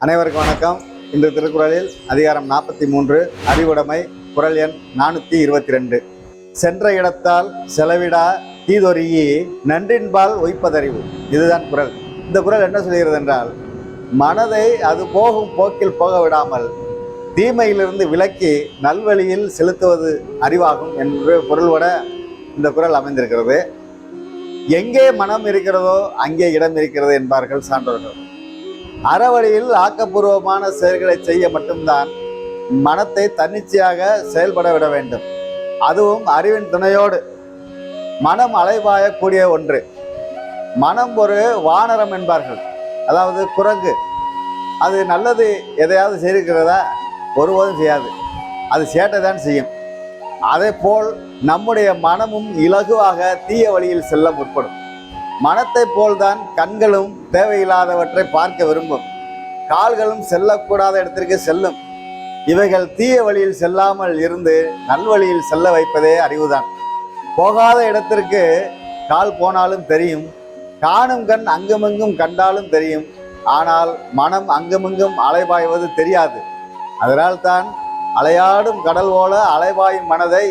அனைவருக்கும் வணக்கம். இந்த திருக்குறளில் அதிகாரம் நாற்பத்தி மூன்று அறிவுடைமை குறள் எண் நானூற்றி இருபத்தி ரெண்டு. சென்ற இடத்தால் செலவிடா தீதொருகி நன்றின்பால் ஒய்ப்பதறிவு. இதுதான் குறள் இந்த குறள் என்ன சொல்கிறது என்றால் மனதை அது போகும் போக்கில் போக விடாமல் தீமையிலிருந்து விலக்கி நல்வழியில் செலுத்துவது அறிவாகும் என்று பொருள்பட இந்த குறள் அமைந்திருக்கிறது. எங்கே மனம் இருக்கிறதோ அங்கே இடம் இருக்கிறது என்பார்கள் சான்றோர்கள். அறவழியில் ஆக்கப்பூர்வமான செயல்களை செய்ய மட்டும்தான் மனத்தை தன்னிச்சையாக செயல்பட விட வேண்டும். அதுவும் அறிவின் துணையோடு. மனம் அலைவாயக்கூடிய ஒன்று. மனம் ஒரு வானரம் என்பார்கள். அதாவது குரங்கு. அது நல்லது எதையாவது செய்திருக்கிறதா? ஒருபோதும் செய்யாது. அது சேட்டை தான் செய்யும். அதே போல் நம்முடைய மனமும் இலகுவாக தீய வழியில் செல்ல முற்படும். மனத்தை போல்தான் கண்களும் தேவையில்லாதவற்றை பார்க்க விரும்பும். கால்களும் செல்லக்கூடாத இடத்திற்கு செல்லும். இவைகள் தீய வழியில் செல்லாமல் இருந்து நல்வழியில் செல்ல வைப்பதே அறிவுதான். போகாத இடத்திற்கு கால் போனாலும் தெரியும். காணும் கண் அங்குமெங்கும் கண்டாலும் தெரியும். ஆனால் மனம் அங்குமிங்கும் அலைபாய்வது தெரியாது. அதனால்தான் அலையாடும் கடல் போல அலைவாயும் மனதை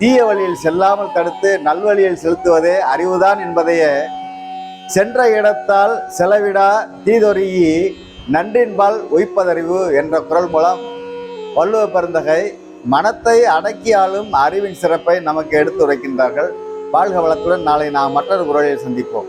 தீய வழியில் செல்லாமல் தடுத்து நல்வழியில் செலுத்துவதே அறிவுதான் என்பதையே சென்ற இடத்தால் செலவிடா தீதொருகி நன்றின்பால் உய்ப்பதறிவு என்ற குரல் மூலம் வள்ளுவ பெருந்தகை மனத்தை அடக்கியாலும் அறிவின் சிறப்பை நமக்கு எடுத்துரைக்கின்றார்கள். வாழ்க வளத்துடன் நாளை நாம் மற்றொரு குரலில் சந்திப்போம்.